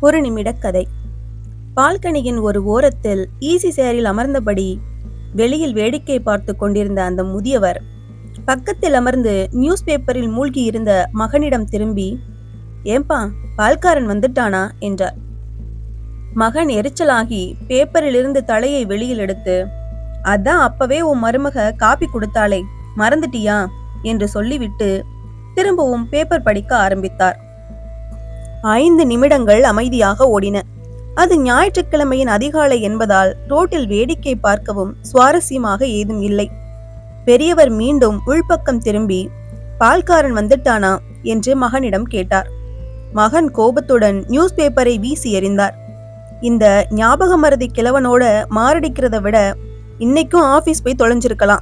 ஒரு நிமிட கதை. பால்கனியின் ஒரு ஓரத்தில் ஈசி சேரில் அமர்ந்தபடி வெளியில் வேடிக்கை பார்த்து கொண்டிருந்த அந்த முதியவர் பக்கத்தில் அமர்ந்து நியூஸ் பேப்பரில் மூழ்கி இருந்த மகனிடம் திரும்பி ஏம்பா பால்காரன் வந்துட்டானா? என்றார். மகன் எரிச்சலாகி பேப்பரிலிருந்து தலையை வெளியில் எடுத்து அதான் அப்பவே உன் மருமக காப்பி கொடுத்தாளே மறந்துட்டியா? என்று சொல்லிவிட்டு திரும்பவும் பேப்பர் படிக்க ஆரம்பித்தார். ஐந்து நிமிடங்கள் அமைதியாக ஓடின. அது ஞாயிற்றுக்கிழமையின் அதிகாலை என்பதால் ரோட்டில் வேடிக்கை பார்க்கவும் சுவாரஸ்யமாக ஏதும் இல்லை. பெரியவர் மீண்டும் உள்பக்கம் திரும்பி பால்காரன் வந்துட்டானா? என்று மகனிடம் கேட்டார். மகன் கோபத்துடன் நியூஸ் பேப்பரை வீசி எறிந்தார். இந்த ஞாபக மருதி கிழவனோட மாரடிக்கிறத விட இன்னைக்கும் ஆபீஸ் போய் தொலைஞ்சிருக்கலாம்.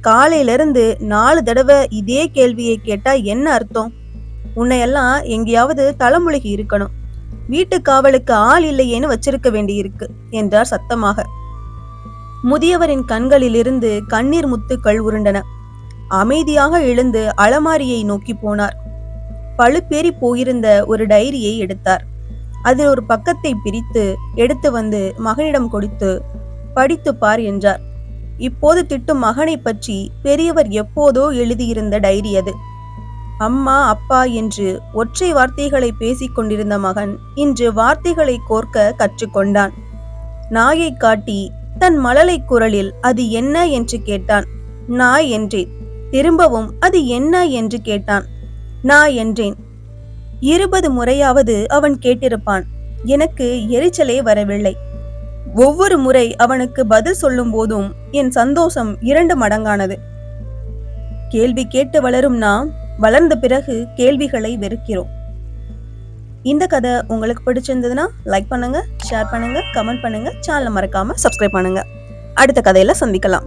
காலையிலிருந்து நாலு தடவை இதே கேள்வியை கேட்டா என்ன அர்த்தம்? உன்னையெல்லாம் எங்கேயாவது தலைமுழுகி இருக்கணும். வீட்டு காவலுக்கு ஆள் இல்லையேன்னு வச்சிருக்க வேண்டியிருக்கு என்றார் சத்தமாக. முதியவரின் கண்களிலிருந்து கண்ணீர் முத்துக்கள் உருண்டன. அமைதியாக எழுந்து அலமாரியை நோக்கி போனார். பழுப்பேறி போயிருந்த ஒரு டைரியை எடுத்தார். அதில் ஒரு பக்கத்தை பிரித்து எடுத்து வந்து மகனிடம் கொடுத்து படித்து பார் என்றார். இப்போது திட்டும் மகனை பற்றி பெரியவர் எப்போதோ எழுதியிருந்த டைரி அது. அம்மா அப்பா என்று ஒற்றை வார்த்தைகளை பேசிக் கொண்டிருந்த மகன் இன்று வார்த்தைகளை கோர்க்க கற்றுக்கொண்டான் நாயை காட்டி தன் மழலை குரலில் அது என்ன என்று கேட்டான். நாய் என்றேன். திரும்பவும் அது என்ன என்று கேட்டான். நான் என்றேன். இருபது முறையாவது அவன் கேட்டிருப்பான். எனக்கு எரிச்சலே வரவில்லை. ஒவ்வொரு முறை அவனுக்கு பதில் சொல்லும் போதும் என் சந்தோஷம் இரண்டு மடங்கானது. கேள்வி கேட்டு வளரும் நாம் வளர்ந்த பிறகு கேள்விகளை வெறுக்கிறோம். இந்த கதை உங்களுக்கு பிடிச்சிருந்ததுன்னா லைக் பண்ணுங்க ஷேர் பண்ணுங்க கமெண்ட் பண்ணுங்க சேனலை மறக்காம சப்ஸ்கிரைப் பண்ணுங்க. அடுத்த கதையில சந்திக்கலாம்.